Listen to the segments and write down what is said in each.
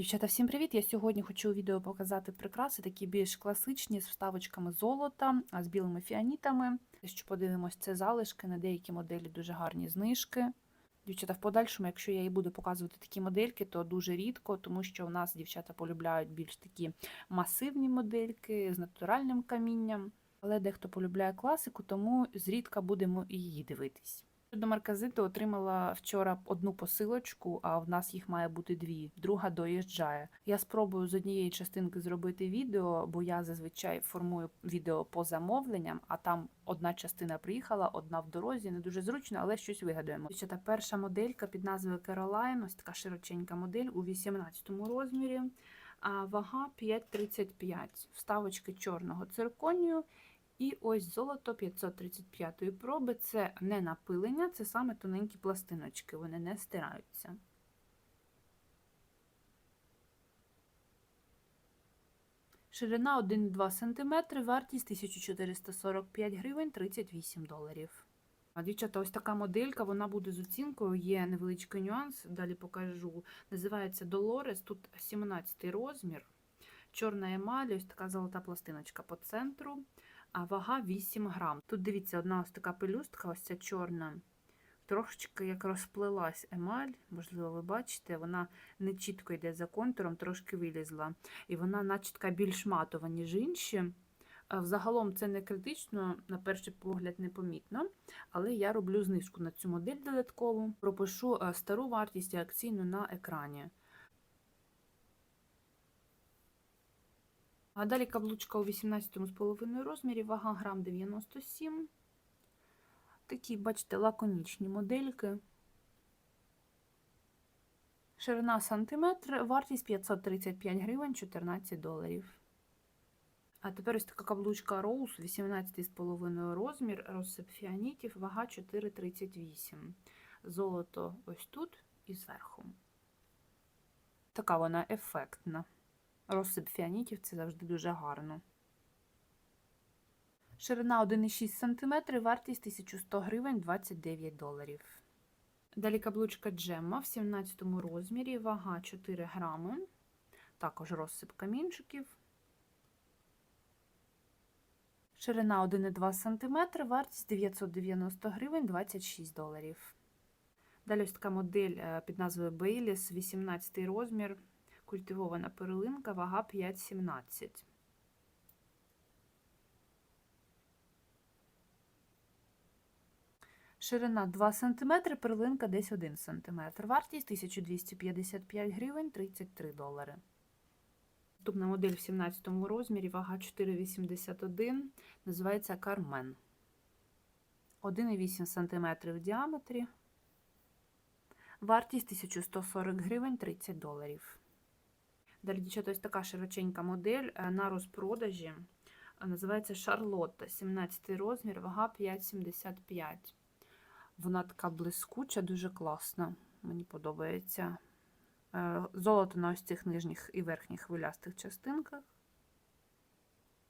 Дівчата, всім привіт! Я сьогодні хочу у відео показати прикраси, такі більш класичні, з вставочками золота, з білими фіанітами. Що подивимось, це залишки, на деякі моделі дуже гарні знижки. Дівчата, в подальшому, якщо я і буду показувати такі модельки, то дуже рідко, тому що у нас дівчата полюбляють більш такі масивні модельки з натуральним камінням. Але дехто полюбляє класику, тому зрідка будемо її дивитись. До марказиту отримала вчора одну посилочку, а в нас їх має бути дві. Друга доїжджає. Я спробую з однієї частинки зробити відео, бо я зазвичай формую відео по замовленням, а там одна частина приїхала, одна в дорозі. Не дуже зручно, але щось вигадаємо. Дівчата, перша моделька під назвою Caroline, ось така широченька модель у 18 розмірі. А вага 5,35. Вставочки чорного цирконію. І ось золото 535 проби. Це не напилення, це саме тоненькі пластиночки, вони не стираються. Ширина 1,2 см, вартість 1445 гривень 38 доларів. А дівчата, ось така моделька, вона буде з оцінкою, є невеличкий нюанс, далі покажу. Називається Dolores, тут 17 розмір, чорна емаль, ось така золота пластиночка по центру а вага 8 грам. Тут дивіться, одна ось така пелюстка, ось ця чорна. Трошечки як розплилась емаль, можливо, ви бачите, вона не чітко йде за контуром, трошки вилізла. І вона, наче така більш матова, ніж інші. Взагалом це не критично, на перший погляд, непомітно, але я роблю знижку на цю модель додаткову. Пропишу е, стару вартість і акційну на екрані. А далі каблучка у 18,5 розмірі, вага грам 97. Такі, бачите, лаконічні модельки. Ширина сантиметр, вартість 535 гривень 14 доларів. А тепер ось така каблучка Rose, 18,5 розмір, розсип фіанітів, вага 4,38. Золото ось тут і зверху. Така вона ефектна. Розсип фіанітів це завжди дуже гарно. Ширина 1,6 см, вартість 1100 гривень 29 доларів. Далі каблучка Джемма в 17 розмірі, вага 4 грами. Також розсип камінчиків. Ширина 1,2 см, вартість 990 гривень 26 доларів. Далі ось така модель е, під назвою Baileys, 18 розмір культивована перлинка, вага 5,17. Ширина 2 см, перлинка десь 1 см. Вартість 1255 гривень 33 долари. Наступна модель в 17 розмірі, вага 4,81, називається Кармен. 1,8 см в діаметрі. Вартість 1140 гривень 30 доларів. Далі, дівчата, ось така широченька модель е, на розпродажі. Е, називається Шарлотта, 17 розмір, вага 5,75. Вона така блискуча, дуже класна. Мені подобається. Е, золото на ось цих нижніх і верхніх хвилястих частинках.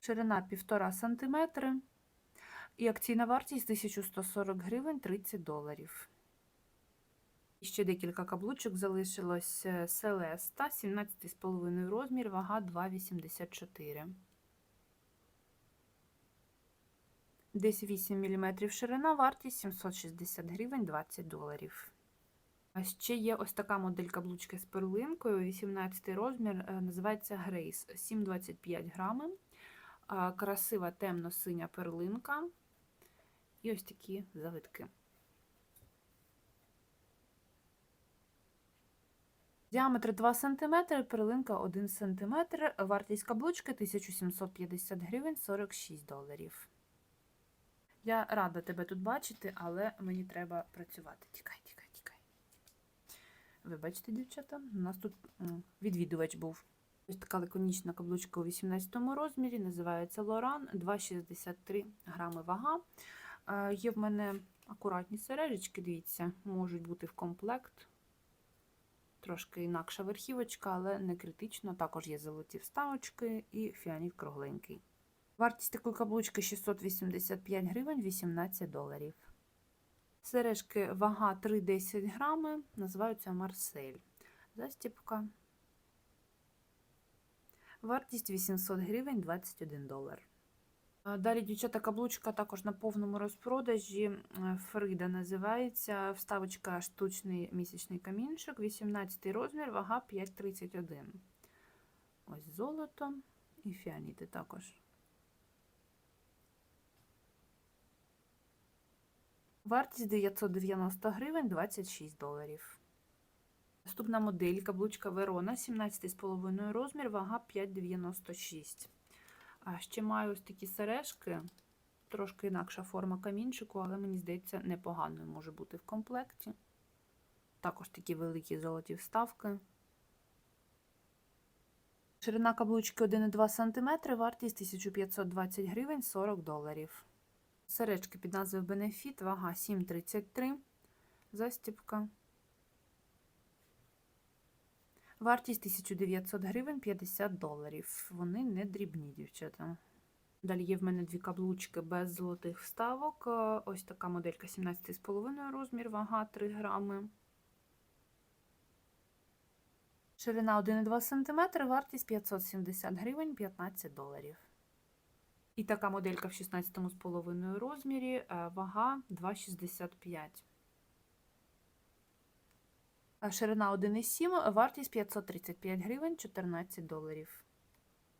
Ширина 1,5 см. І акційна вартість 1140 гривень 30 доларів. Ще декілька каблучок залишилось е, Селеста, 17,5 розмір, вага 2,84. Десь 8 мм ширина, вартість 760 гривень 20 доларів. А ще є ось така модель каблучки з перлинкою, 18 розмір, е, називається Грейс, 7,25 грами. Красива темно-синя перлинка. І ось такі завитки. Діаметр 2 см, перлинка 1 см, вартість каблучки 1750 гривень 46 доларів. Я рада тебе тут бачити, але мені треба працювати. Тікай, тікай, тікай. Вибачте, дівчата, у нас тут відвідувач був. Ось така лаконічна каблучка у 18 розмірі, називається Лоран, 2,63 грами вага. Є в мене акуратні сережечки, дивіться, можуть бути в комплект. Трошки інакша верхівочка, але не критично. Також є золоті вставочки і фіаніт кругленький. Вартість такої каблучки 685 гривень 18 доларів. Сережки вага 3,10 грами, називаються Марсель. Застіпка. Вартість 800 гривень 21 долар. Далі дівчата каблучка також на повному розпродажі. Е, Фрида називається. Вставочка штучний місячний камінчик, 18 розмір, вага 5,31. Ось золото і фіаніти також. Вартість 990 гривень 26 доларів. Наступна модель каблучка Верона, 17,5 розмір, вага 5,96. А ще маю ось такі сережки, трошки інакша форма камінчику, але мені здається, непоганою може бути в комплекті. Також такі великі золоті вставки. Ширина каблучки 1,2 см, вартість 1520 гривень 40 доларів. Сережки під назвою Benefit, вага 7,33, застіпка. Вартість 1900 гривень 50 доларів. Вони не дрібні, дівчата. Далі є в мене дві каблучки без золотих вставок. Е, Ось така моделька 17,5 розмір, вага 3 грами. Ширина 1,2 см, вартість 570 гривень 15 доларів. І така моделька в 16,5 розмірі, е, вага 2,65. А Ширина 1,7, вартість 535 гривень 14 доларів.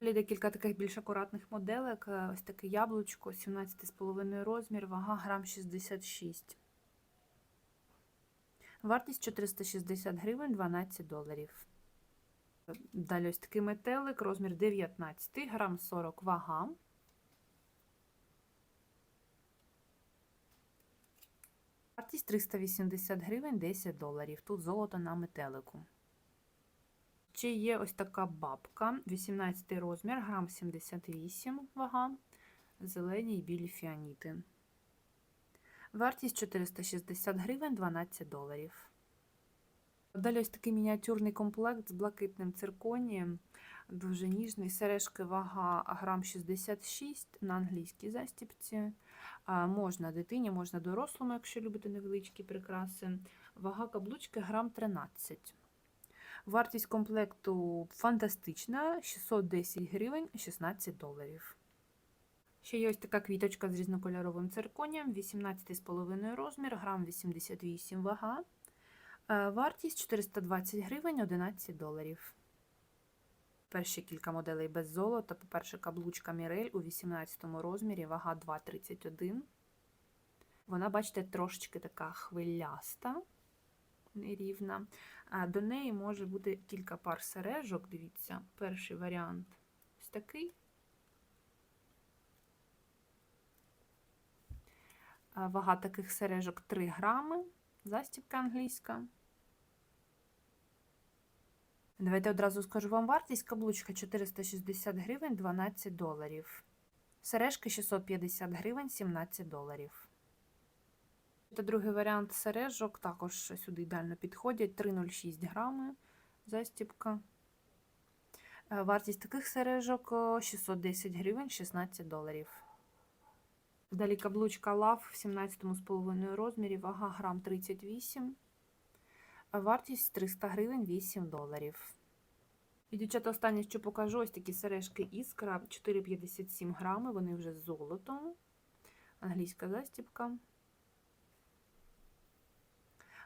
Далі декілька таких більш акуратних моделек. Е, Ось таке яблучко, 17,5 розмір, вага грам 66. Вартість 460 гривень 12 доларів. Далі ось такий метелик, розмір 19, грам 40 вага. Вартість 380 гривень 10 доларів. Тут золото на метелику. Ще є ось така бабка, 18 розмір, грам 78 вага, зелені і білі фіаніти. Вартість 460 гривень 12 доларів. Далі ось такий мініатюрний комплект з блакитним цирконієм, дуже ніжний. Сережки вага грам 66 на англійській застіпці. Можна дитині, можна дорослому, якщо любите невеличкі прикраси. Вага каблучки грам 13. Вартість комплекту фантастична 610 гривень 16 доларів. Ще є ось така квіточка з різнокольоровим цирконієм, 18,5 розмір, грам 88 вага. Е, Вартість 420 гривень 11 доларів. Перші кілька моделей без золота. По-перше, каблучка Мірель у 18 розмірі, вага 2,31. Вона, бачите, трошечки така хвиляста, нерівна. А До неї може бути кілька пар сережок. Дивіться, перший варіант ось такий. Вага таких сережок 3 грами, застібка англійська. Давайте одразу скажу вам вартість. Каблучка 460 гривень 12 доларів. Сережки 650 гривень 17 доларів. Та другий варіант сережок також сюди ідеально підходять 3,06 грами застіпка. Е, Вартість таких сережок 610 гривень 16 доларів. Далі каблучка лав в 17,5 розмірі, вага грам 38. Вартість 300 гривень 8 доларів. І, дівчата, останнє, що покажу, ось такі сережки Іскра 4,57 грами, вони вже з золотом. Англійська застіпка.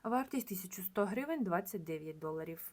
Вартість 1100 гривень 29 доларів.